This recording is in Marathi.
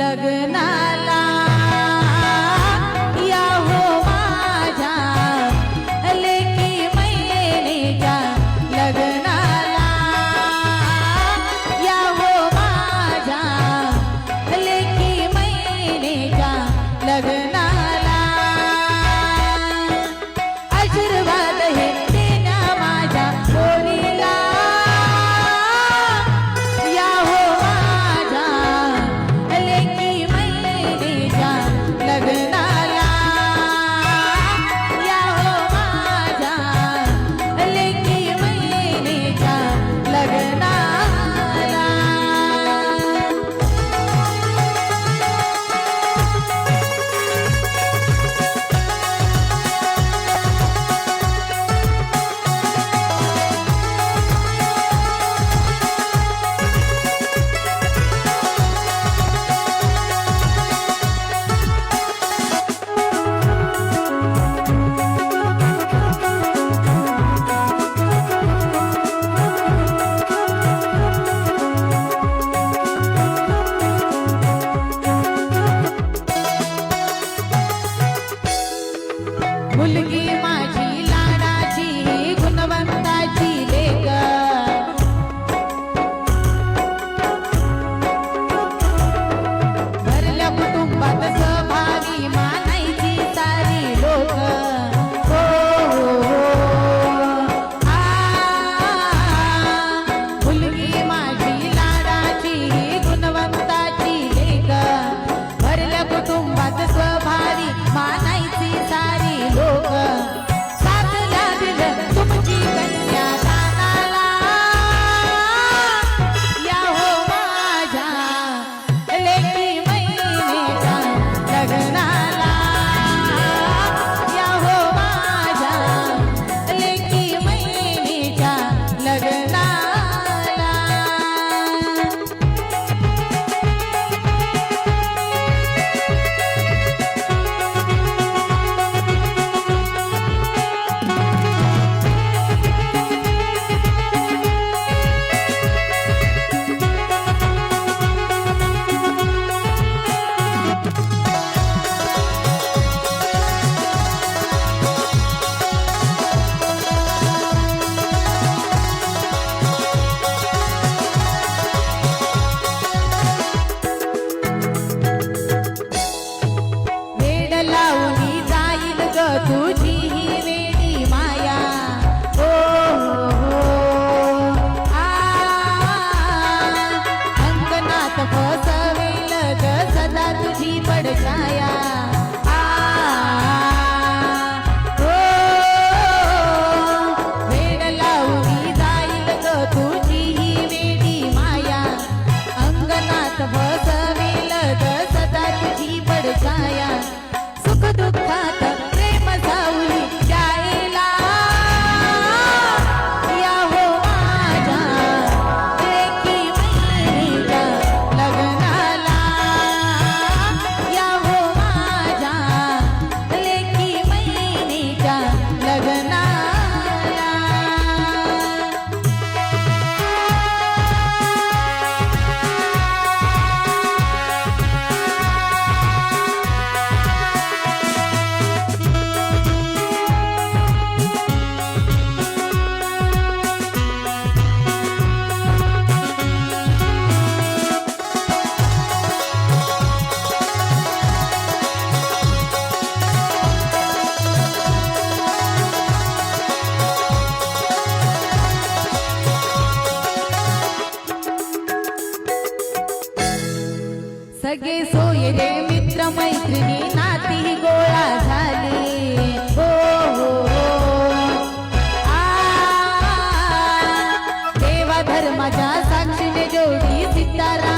लगना सगळे सोयरे मित्र मैत्रिणी नाती गोळा झाली. हो हो, हो. देवा धर्माच्या साक्षीने जोडी सितारा